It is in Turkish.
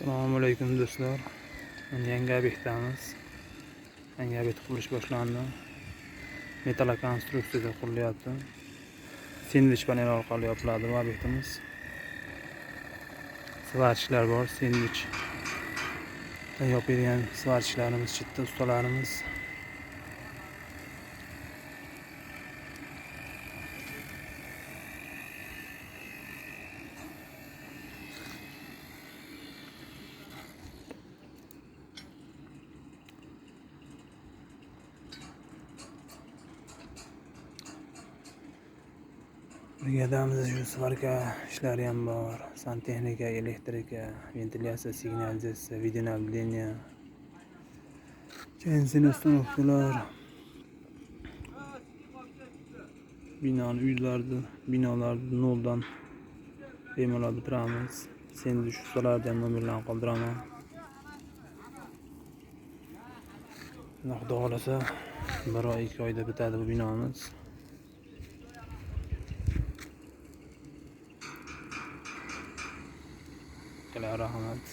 Assalomu alaykum do'stlar. Endi yangi obyektdamiz. Yangi obyekt qurilish boshlandi. Metal konstruksiyada qurilyapti. Sendvich panel orqali yopiladi bu obyektimiz. Svarchichlar bor, sendvich. Yopilgan svarchichlarimiz, chetda ustalarimiz. Brigadamizda shu svarka ishlari ham bor. Santexnika, elektrika, ventilyatsiya, signalizatsiya, videonaблюдение. Benzin установкалар. Binoni uylarni, binolarni noldan bemalol bitiramiz. Sendvich ustalarni ham nomerlarini qoldiraman. Xudo xohlasa bir oy, ikki oyda bitadi bu binomiz. الأهرامات